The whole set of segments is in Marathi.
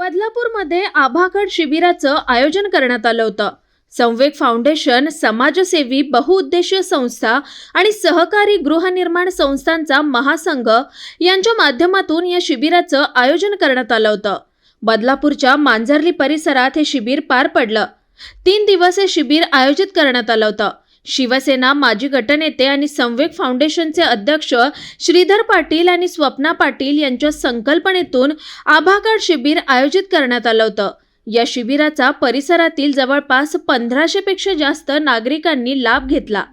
बदलापूरमध्ये आभागड शिबिराचं आयोजन करण्यात आलं होतं. संवेग फाउंडेशन समाजसेवी बहुउद्देशीय संस्था आणि सहकारी गृहनिर्माण संस्थांचा महासंघ यांच्या माध्यमातून या शिबिराचं आयोजन करण्यात आलं होतं. बदलापूरच्या मांजर्ली परिसरात हे शिबिर पार पडलं. तीन दिवस हे शिबिर आयोजित करण्यात आलं होतं. शिवसेना माजी गटनेते आणि संवेग फाउंडेशनचे अध्यक्ष श्रीधर पाटील आणि स्वप्ना पाटील यांच्या संकल्पनेतून आभाकार शिबिर आयोजित करण्यात आलं होतं. या शिबिराचा परिसरातील जवळपास पंधराशे पेक्षा जास्त नागरिकांनी लाभ घेतला.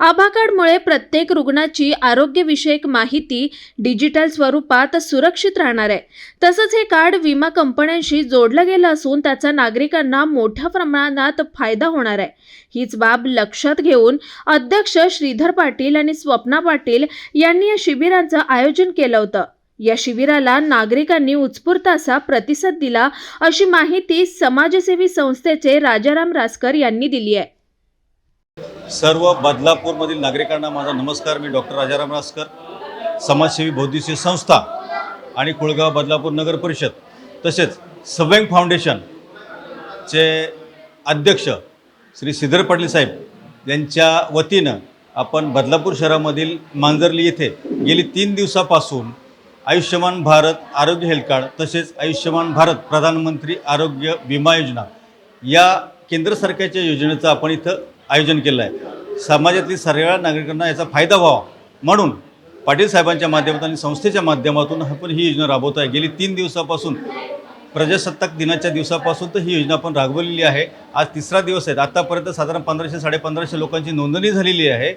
आभाकाडमुळे प्रत्येक रुग्णाची आरोग्यविषयक माहिती डिजिटल स्वरूपात सुरक्षित राहणार आहे. तसंच हे कार्ड विमा कंपन्यांशी जोडलं गेलं असून त्याचा नागरिकांना मोठ्या प्रमाणात फायदा होणार आहे. हीच बाब लक्षात घेऊन अध्यक्ष श्रीधर पाटील आणि स्वप्ना पाटील यांनी या शिबिराचं आयोजन केलं होतं. या शिबिराला नागरिकांनी उत्स्फूर्त असा प्रतिसाद दिला अशी माहिती समाजसेवी संस्थेचे राजाराम रासकर यांनी दिली आहे. सर्व बदलापूरमधील नागरिकांना माझा नमस्कार. मी डॉक्टर राजाराम रासकर समाजसेवी बौद्धिक संस्था आणि कुळगाव बदलापूर नगर परिषद तसेच सवेंग फाउंडेशनचे अध्यक्ष श्री सिद्धर पाटील साहेब यांच्या वतीनं आपण बदलापूर शहरामधील मांजरली येथे गेली तीन दिवसापासून आयुष्यमान भारत आरोग्य हेल्थ कार्ड तसेच आयुष्यमान भारत प्रधानमंत्री आरोग्य विमा योजना या केंद्र सरकारच्या योजनेचं आपण इथं आयोजन केलं आहे समाजातील सर्व नागरिकांना याचा फायदा व्हावा. म्हणून पाटील साहेबांच्या माध्यमातून आणि संस्थेच्या माध्यमातून आपण ही योजना राबवत आहे गेली तीन दिवसापासून प्रजासत्ताक दिनाच्या दिवसापासून तर ही योजना आपण राबवलेली आहे. आज तिसरा दिवस आहे. आत्तापर्यंत साधारण पंधराशे साडेपंधराशे लोकांची नोंदणी झालेली आहे.